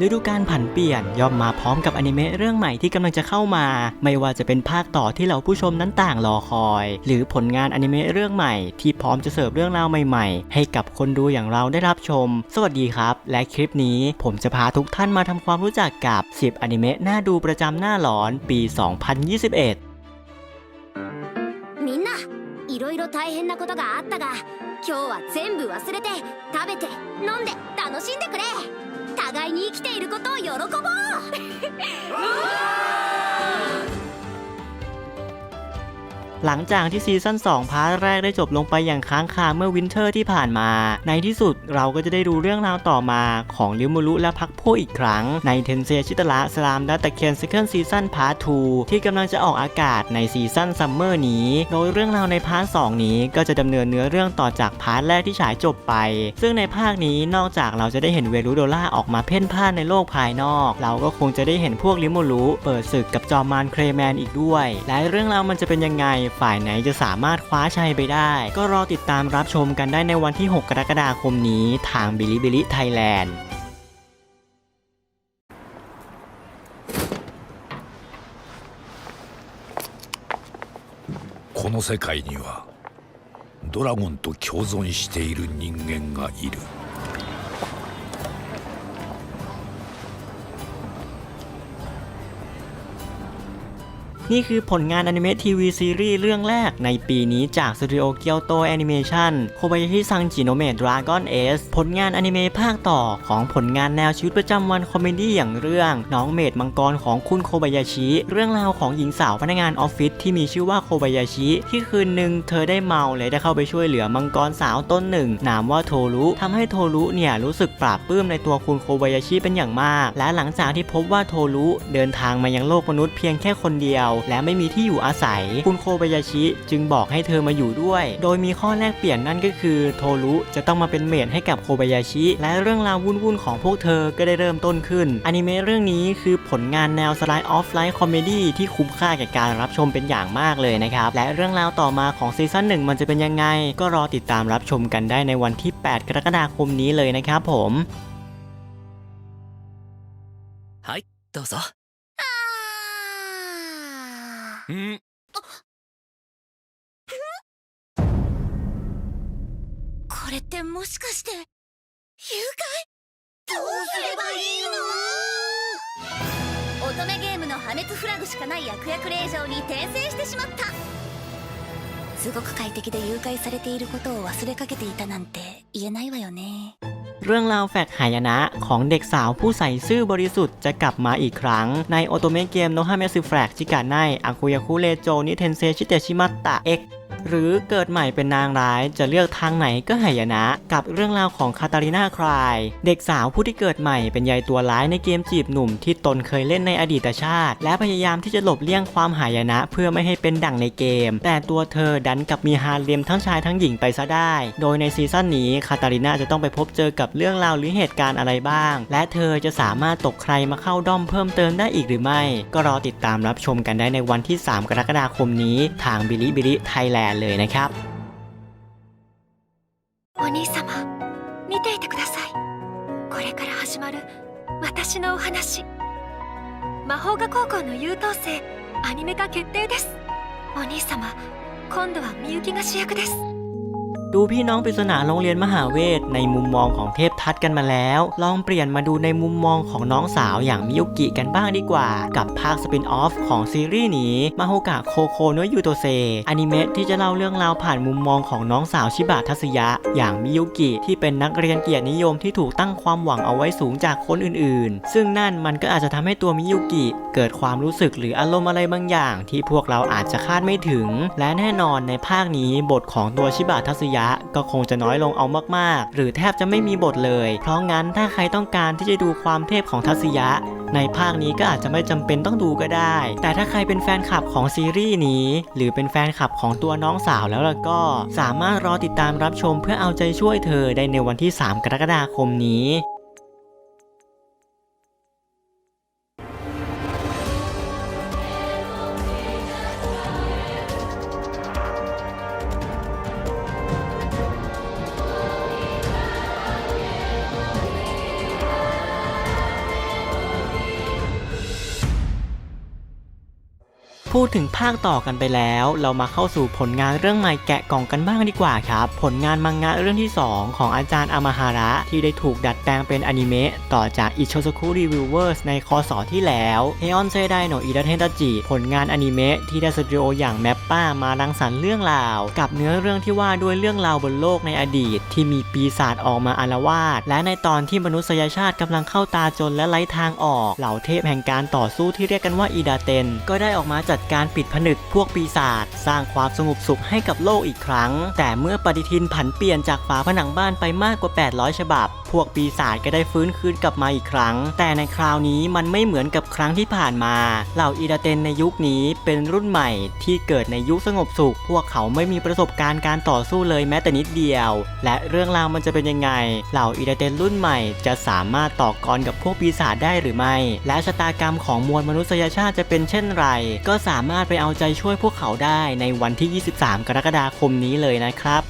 ฤดูกาลผันเปลี่ยนย่อมมาพร้อมกับอนิเมะเรื่องใหม่ที่กำลังจะเข้ามา ไม่ว่าจะเป็นภาคต่อที่เราผู้ชมนั้นต่างรอคอย หรือผลงานอนิเมะเรื่องใหม่ที่พร้อมจะเสิร์ฟเรื่องราวใหม่ๆ ให้กับคนดูอย่างเราได้รับชม สวัสดีครับ และคลิปนี้ผมจะพาทุกท่านมาทำความรู้จักกับ 10 อนิเมะน่าดูประจำหน้าหลอนปี 2021 みんないろいろ大変なことがあったが今日は全部忘れて食べて飲んで楽しんでくれ 互いに生きていることを喜ぼう。หลังจากที่ซีซั่น2พาร์ทแรกได้จบลงไปอย่างค้างคาเมื่อวินเทอร์ที่ผ่านมา ในที่สุดเราก็จะได้รู้เรื่องราวต่อมาของริมูรุและพักพวกอีกครั้ง ในเทนเซชิตระสลามดัตตะเคียน Second Season Part 2ที่กำลังจะออกอากาศในซีซั่นซัมเมอร์นี้ โดยเรื่องราวในพาร์ท2นี้ก็จะดำเนินเนื้อเรื่องต่อจากพาร์ทแรกที่ฉายจบไป ซึ่งในภาคนี้นอกจากเราจะได้เห็นเวรุโดล่าออกมาเพ่นพ่านในโลกภายนอก เราก็คงจะได้เห็นพวกริมูรุเปิดศึกกับจอมมารเครแมนอีกด้วย และเรื่องราวมันจะเป็นยังไงฝ่ายไหนจะสามารถคว้าชัยไปได้ ก็รอติดตามรับชมกันได้ในวันที่ 6 กรกฎาคมนี้ทางบิลิบิลิไทยแลนด์ この世界にはドラゴンと共存している人間がいる นี่คือผลงานอนิเมะทีวีซีรีส์เรื่องแรกในปีนี้จากสตูดิโอเกียวโตแอนิเมชันโคบายาชิซังจิโนเมะดราก้อนเอสผลงานอนิเมะภาคต่อของผลงานแนวชีวิตประจำวันคอมเมดี้อย่างเรื่อง น้องเมดมังกรของคุณโคบายาชิ เรื่องราวของหญิงสาวพนักงานออฟฟิศที่มีชื่อว่าโคบายาชิ ที่คืนหนึ่งเธอได้เมาและได้เข้าไปช่วยเหลือมังกรสาวต้นหนึ่ง นามว่าโทรุทำให้โทรุเนี่ยรู้สึกปราบปลื้มในตัวคุณโคบายาชิเป็นอย่างมาก และหลังจากที่พบว่าโทรุเดินทางมายังโลกมนุษย์เพียงแค่คนเดียวและไม่มีที่อยู่อาศัย คุณโคบายาชิจึงบอกให้เธอมาอยู่ด้วย โดยมีข้อแลกเปลี่ยนนั่นก็คือโทรุจะต้องมาเป็นเมดให้กับโคบายาชิ และเรื่องราววุ่นๆของพวกเธอก็ได้เริ่มต้นขึ้น อนิเมะเรื่องนี้คือผลงานแนวสไลด์ออฟไลท์คอมเมดี้ที่คุ้มค่าแก่การรับชมเป็นอย่างมากเลยนะครับ และเรื่องราวต่อมาของซีซั่นหนึ่งมันจะเป็นยังไง ก็รอติดตามรับชมกันได้ในวันที่ 8 กรกฎาคมนี้เลยนะครับผม はいどうぞ ん？これってもしかして誘拐？どうすればいいの？乙女ゲームの破滅フラグしかない悪役令嬢に転生してしまった。すごく快適で誘拐されていることを忘れかけていたなんて言えないわよね。 เรื่องราวแฟกหายนะของเด็กสาวผู้ใส่ซื่อบริสุทธิ์จะกลับมาอีกครั้ง ในโอโตเมเกมโนฮาเมซึแฟกชิกาไนอากุยาคุเรโจนิเทนเซชิเตชิมัตตะเอ็ก หรือเกิดใหม่เป็นนางร้ายจะเลือกทางไหนก็หายนะ กับเรื่องราวของคาตาลินาคลาย เด็กสาวผู้ที่เกิดใหม่เป็นยายตัวร้ายในเกมจีบหนุ่มที่ตนเคยเล่นในอดีตชาติ และพยายามที่จะหลบเลี่ยงความหายนะ เพื่อไม่ให้เป็นดั่งในเกม แต่ตัวเธอดันกับมีฮาเลมทั้งชายทั้งหญิงไปซะได้ โดยในซีซั่นนี้คาตาลินาจะต้องไปพบเจอกับเรื่องราวหรือเหตุการณ์อะไรบ้าง และเธอจะสามารถตกใครมาเข้าด้อมเพิ่มเติมได้อีกหรือไม่ ก็รอติดตามรับชมกันได้ในวันที่ 3 กรกฎาคมนี้ ทางบิลิบิลิไทยแลเลยนะครับ お兄様見ていてくださいこれから始まる私のお話魔法科高校の優等生アニメ化決定ですお兄様今度はみゆきが主役です ดูพี่น้องปริศนาโรงเรียนมหาเวทในมุมมองของเทพทัศกันมาแล้ว ลองเปลี่ยนมาดูในมุมมองของน้องสาวอย่างมิยุกิกันบ้างดีกว่า กับภาคสปินออฟของซีรีส์นี้มาโฮกะโคโคโนยูโตเซอนิเมะที่จะเล่าเรื่องราวผ่านมุมมองของน้องสาวชิบะทัสยะ อย่างมิยุกิที่เป็นนักเรียนเกียรตินิยมที่ถูกตั้งความหวังเอาไว้สูงจากคนอื่นๆ ซึ่งนั่นมันก็อาจจะทำให้ตัวมิยุกิเกิดความรู้สึกหรืออารมณ์อะไรบางอย่าง ที่พวกเราอาจจะคาดไม่ถึง และแน่นอนในภาคนี้บทของตัวชิบะทัสยะก็คงจะน้อยลงเอามากๆ หรือแทบจะไม่มีบทเลย เพราะงั้นถ้าใครต้องการที่จะดูความเทพของทัศยะ ในภาคนี้ก็อาจจะไม่จำเป็นต้องดูก็ได้ แต่ถ้าใครเป็นแฟนคลับของซีรีส์นี้ หรือเป็นแฟนคลับของตัวน้องสาวแล้วล่ะก็ สามารถรอติดตามรับชมเพื่อเอาใจช่วยเธอได้ในวันที่ 3 กรกฎาคมนี้ พูดถึงภาคต่อกันไปแล้ว เรามาเข้าสู่ผลงานเรื่องใหม่แกะกล่องกันบ้างดีกว่าครับ ผลงานมังงะเรื่องที่ 2 ของอาจารย์อามาฮาระที่ได้ถูกดัดแปลงเป็นอนิเมะต่อจากอิโชซคุรีวิวเวอร์สในคศที่แล้วเฮออนเซไดโนอิดาเทนตาจิผลงานอนิเมะที่ได้สตูดิโออย่างแมปป้ามารังสรรค์เรื่องราว กับเนื้อเรื่องที่ว่าด้วยเรื่องราวบนโลกในอดีต ที่มีปีศาจออกมาอาละวาดและในตอนที่มนุษยชาติกำลังเข้าตาจนและไร้ทางออกเหล่าเทพแห่งการต่อสู้ที่เรียกกันว่าอีดาเตนก็ได้ออกมาจัดดการปิดผนึกพวกปีศาจสร้างความสงบสุขให้กับโลกอีกครั้ง แต่เมื่อปฏิทินผันเปลี่ยนจากฝาผนังบ้านไปมากกว่า 800 ฉบับ พวกปีศาจก็ได้ฟื้นคืนกลับมาอีกครั้ง แต่ในคราวนี้มันไม่เหมือนกับครั้งที่ผ่านมา เหล่าอีดาเตนในยุคนี้เป็นรุ่นใหม่ที่เกิดในยุคสงบสุข พวกเขาไม่มีประสบการณ์การต่อสู้เลยแม้แต่นิดเดียว และเรื่องราวมันจะเป็นยังไง เหล่าอีดาเตนรุ่นใหม่จะสามารถต่อกรกับพวกปีศาจได้หรือไม่ และชะตากรรมของมวลมนุษยชาติจะเป็นเช่นไร ก็สาามารถไปเอาใจช่วยพวกเขาได้ในวันที่ 23 กรกฎาคมนี้เลยนะครับ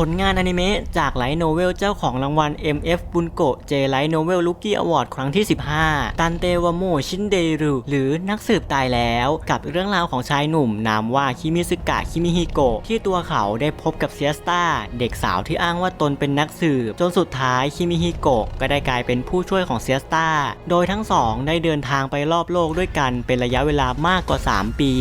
ผลงานอนิเมะจากไลท์โนเวลเจ้าของรางวัล MF บุนโกะเจไลท์โนเวลลูกี้อวอร์ดครั้งที่ 15 ตันเตวโมชินเดรุ หรือนักสืบตายแล้ว กับเรื่องราวของชายหนุ่ม นามว่าคิมิซึกะคิมิฮิโกะที่ตัวเขาได้พบกับเซียสตาเด็กสาวที่อ้างว่าตนเป็นนักสืบ จนสุดท้ายคิมิฮิโกะก็ได้กลายเป็นผู้ช่วยของเซียสตาโดยทั้งสองได้เดินทางไปรอบโลกด้วยกันเป็นระยะเวลามากกว่า 3 ปี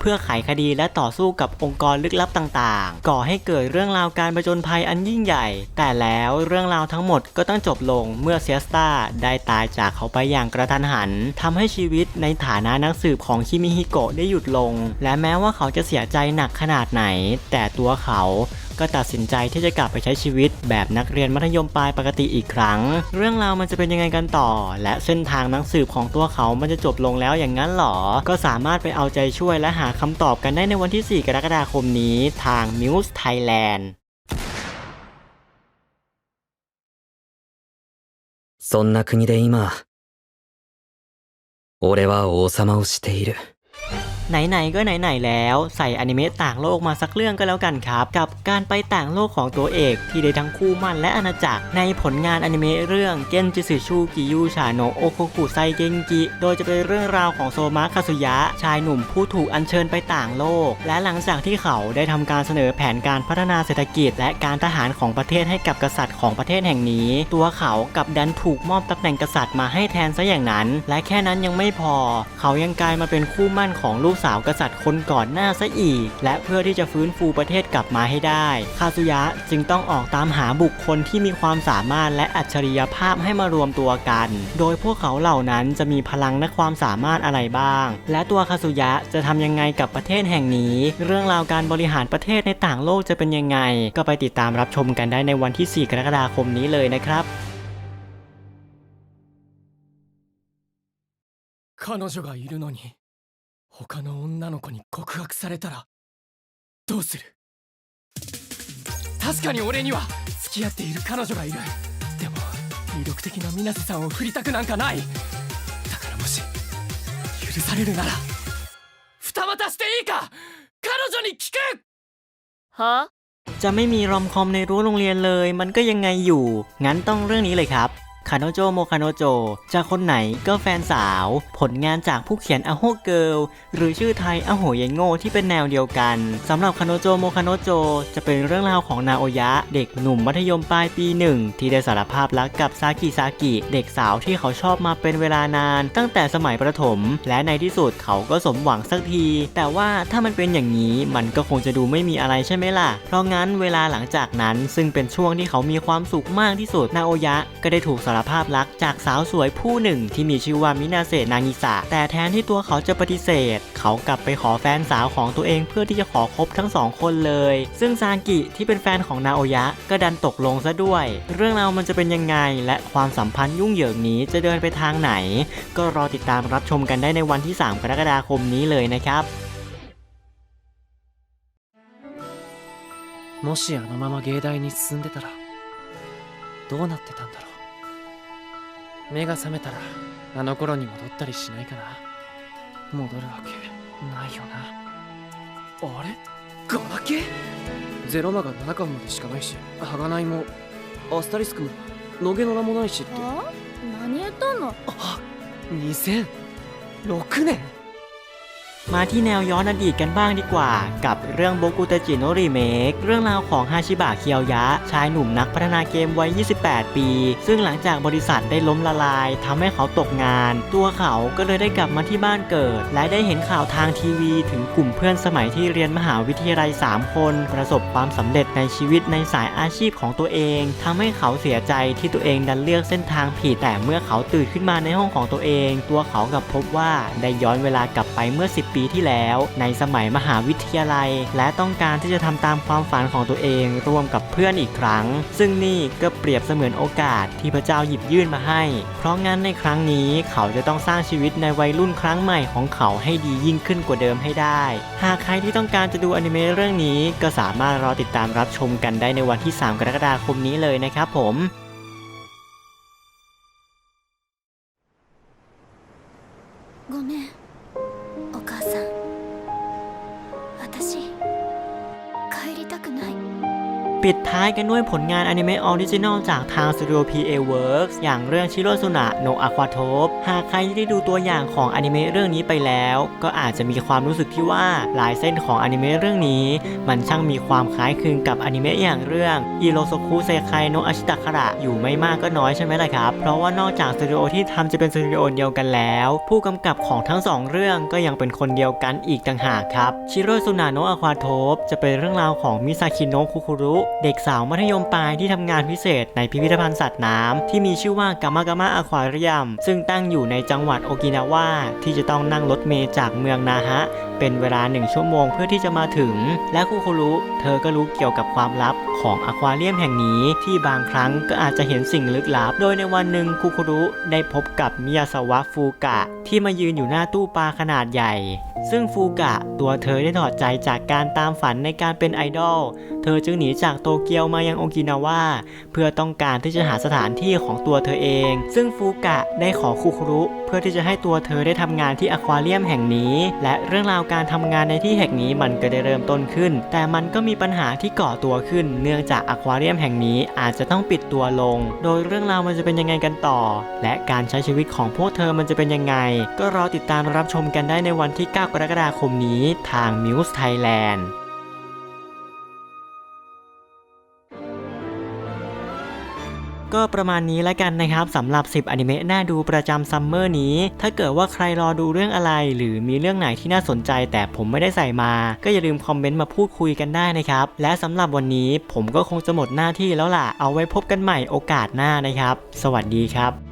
เพื่อไขคดีและต่อสู้กับองค์กรลึกลับต่าง ๆ ก่อให้เกิดเรื่องราวการผจญภัยอันยิ่งใหญ่ แต่แล้วเรื่องราวทั้งหมดก็ต้องจบลงเมื่อเซียสตาได้ตายจากเขาไปอย่างกระทันหันทำให้ชีวิตในฐานะนักสืบของคิมิฮิโกะได้หยุดลง และแม้ว่าเขาจะเสียใจหนักขนาดไหน แต่ตัวเขาก็ตัดสินใจที่จะกลับไปใช้ชีวิต แบบนักเรียนมัธยมปลายปกติอีกครั้ง เรื่องราวมันจะเป็นยังไงกันต่อ และเส้นทางนักสืบของตัวเขามันจะจบลงแล้วอย่างนั้นหรอ ก็สามารถไปเอาใจช่วยและหาคำตอบกันได้ในวันที่ 4 กรกฎาคมนี้ทาง Muse Thailand そんな国で今、俺は王様をしている。 ไหนๆก็ไหนๆแล้ว ใส่อนิเมะต่างโลกมาสักเรื่องก็แล้วกันครับ กับการไปต่างโลกของตัวเอกที่ได้ทั้งคู่มั่นและอาณาจักรในผลงานอนิเมะเรื่องเกนจิสึชูกิยูชาโนโอโคกุไซเกงกิโดยจะเป็นเรื่องราวของโซมะคาสุยะ ชายหนุ่มผู้ถูกอัญเชิญไปต่างโลก และหลังจากที่เขาได้ทำการเสนอแผนการพัฒนาเศรษฐกิจ และการทหารของประเทศให้กับกษัตริย์ของประเทศแห่งนี้ ตัวเขากับดันถูกมอบตำแหน่งกษัตริย์มาให้แทนซะอย่างนั้น และแค่นั้นยังไม่พอ เขายังกลายมาเป็นคู่มั่นของลูกสาวกษัตริย์คนก่อนหน้าซะอีก และเพื่อที่จะฟื้นฟูประเทศกลับมาให้ได้ คาซุยะจึงต้องออกตามหาบุคคลที่มีความสามารถและอัจฉริยภาพให้มารวมตัวกัน โดยพวกเขาเหล่านั้นจะมีพลังและความสามารถอะไรบ้าง และตัวคาซุยะจะทำยังไงกับประเทศแห่งนี้ เรื่องราวการบริหารประเทศในต่างโลกจะเป็นยังไง ก็ไปติดตามรับชมกันได้ในวันที่ 4 กรกฎาคมนี้เลยนะครับ 彼女がいるのに 他の女の子に告白されたらどうする確かに俺には付き合っている彼女がいるでも魅力的な水瀬さんを振りたくなんかないだからもし許されるなら二股していいか彼女に聞く ฮะ จะไม่มีรอมคอมในรั้วโรงเรียนเลย มันก็ยังไงอยู่ งั้นต้องเรื่องนี้เลยครับ คาโนโจโมคาโนโจจะคนไหนก็แฟนสาว ผลงานจากผู้เขียนอโฮเกิลหรือชื่อไทยอโหเยงโง่ที่เป็นแนวเดียวกันสำหรับคาโนโจโมคาโนโจจะเป็นเรื่องราวของนาโอยะ เด็กหนุ่มมัธยมปลายปีหนึ่งที่ได้สารภาพรักกับซากิซากิ เด็กสาวที่เขาชอบมาเป็นเวลานาน ตั้งแต่สมัยประถม และในที่สุดเขาก็สมหวังสักที แต่ว่าถ้ามันเป็นอย่างนี้มันก็คงจะดูไม่มีอะไรใช่ไหมล่ะ เพราะงั้นเวลาหลังจากนั้นซึ่งเป็นช่วงที่เขามีความสุขมากที่สุดนาโอยะก็ได้ถูกสารภาพรักจากสาวสวยผู้หนึ่ง ที่มีชื่อว่ามินาเซนางิสะแต่แทนที่ตัวเขาจะปฏิเสธ เขากลับไปขอแฟนสาวของตัวเองเพื่อที่จะขอคบทั้งสองคนเลย ซึ่งซากิที่เป็นแฟนของนาโอยะก็ดันตกลงซะด้วย เรื่องราวมันจะเป็นยังไง และความสัมพันธ์ยุ่งเหยิงนี้จะเดินไปทางไหน ก็รอติดตามรับชมกันได้ในวันที่ 3 กรกฎาคมนี้เลยนะครับ もしあのまま芸大に進んでたらどうなってたんだろう 目が覚めたらあの頃に戻ったりしないかな。戻るわけないよな。あれ？ガラケ？ーゼロマが7巻までしかないし鋼もアスタリスクも野毛の名もないしって。あ？何言ったの？あ2006年？ มาที่แนวย้อนอดีตกันบ้างดีกว่า กับเรื่องโบกุเตจิโนรีเมคเรื่องราวของฮาชิบะเคียวยะ ชายหนุ่มนักพัฒนาเกมวัย 28 ปี ซึ่งหลังจากบริษัทได้ล้มละลายทำให้เขาตกงาน ตัวเขาก็เลยได้กลับมาที่บ้านเกิด และได้เห็นข่าวทางทีวี ถึงกลุ่มเพื่อนสมัยที่เรียนมหาวิทยาลัย 3 คน ประสบความสำเร็จในชีวิตในสายอาชีพของตัวเองทำให้เขาเสียใจที่ตัวเองดันเลือกเส้นทางผิดแต่เมื่อเขาตื่นขึ้นมาในห้องของตัวเอง ตัวเขากลับพบว่าได้ย้อนเวลากลับไปเมื่อ 10ปีที่แล้ว ในสมัยมหาวิทยาลัย และต้องการที่จะทำตามความฝันของตัวเองร่วมกับเพื่อนอีกครั้ง ซึ่งนี่ก็เปรียบเสมือนโอกาสที่พระเจ้าหยิบยื่นมาให้ เพราะงั้นในครั้งนี้เขาจะต้องสร้างชีวิตในวัยรุ่นครั้งใหม่ของเขาให้ดียิ่งขึ้นกว่าเดิมให้ได้ หากใครที่ต้องการจะดูอนิเมะเรื่องนี้ ก็สามารถรอติดตามรับชมกันได้ในวันที่ 3 กรกฎาคมนี้เลยนะครับผม ปิดท้ายกันด้วยผลงานอนิเมะออริจินอลจากทางสตูดิโอ PA Works อย่างเรื่องชิโร่ซุนะโนอะควาโทบหากใครที่ได้ดูตัวอย่างของอนิเมะเรื่องนี้ไปแล้ว ก็อาจจะมีความรู้สึกที่ว่าลายเส้นของอนิเมะเรื่องนี้ มันช่างมีความคล้ายคลึงกับอนิเมะอย่างเรื่องอิโรโซคุเซไคโนอาชิตะคาระอยู่ไม่มากก็น้อยใช่ไหมล่ะครับ เพราะว่านอกจากสตูดิโอที่ทำจะเป็นสตูดิโอเดียวกันแล้ว ผู้กำกับของทั้งสองเรื่องก็ยังเป็นคนเดียวกันอีกต่างหากครับชิโร่ซุนะโนอะควาโทบจะเป็นเรื่องราวของมิซาคิโนะคุคุรุเด็กสาวมัธยมปลายที่ทำงานพิเศษในพิพิธภัณฑ์สัตว์น้ำที่มีชื่อว่ากามากามะอควาเรียม ซึ่งตั้งอยู่ในจังหวัดโอกินาวาที่จะต้องนั่งรถเมล์จากเมืองนาฮะ เป็นเวลาหนึ่งชั่วโมงเพื่อที่จะมาถึง และคุคุรุเธอก็รู้เกี่ยวกับความลับของอควาเรียมแห่งนี้ที่บางครั้งก็อาจจะเห็นสิ่งลึกลับ โดยในวันหนึ่งคุคุรุได้พบกับมิยาสวะฟูกะ ที่มายืนอยู่หน้าตู้ปลาขนาดใหญ่ ซึ่งฟูกะตัวเธอได้ถอดใจจากการตามฝันในการเป็นไอดอล เธอจึงหนีจากโตเกียวมายังโอกินาวาเพื่อต้องการที่จะหาสถานที่ของตัวเธอเอง ซึ่งฟูกะได้ขอคุคุรุเพื่อที่จะให้ตัวเธอได้ทำงานที่อควาเรียมแห่งนี้ และเรื่องราวการทำงานในที่แห่งนี้มันก็ได้เริ่มต้นขึ้น แต่มันก็มีปัญหาที่ก่อตัวขึ้น เนื่องจากอควาเรียมแห่งนี้อาจจะต้องปิดตัวลง โดยเรื่องราวมันจะเป็นยังไงกันต่อ และการใช้ชีวิตของพวกเธอมันจะเป็นยังไง ก็รอติดตามรับชมกันได้ในวันที่ 9 กรกฎาคมนี้ทาง Muse Thailand ก็ประมาณนี้แล้วกันนะครับสำหรับ 10อนิเมะน่าดูประจำซัมเมอร์นี้ ถ้าเกิดว่าใครรอดูเรื่องอะไร หรือมีเรื่องไหนที่น่าสนใจ แต่ผมไม่ได้ใส่มา ก็อย่าลืมคอมเมนต์มาพูดคุยกันได้นะครับ และสำหรับวันนี้ผมก็คงจะหมดหน้าที่แล้วล่ะ เอาไว้พบกันใหม่โอกาสหน้านะครับ สวัสดีครับ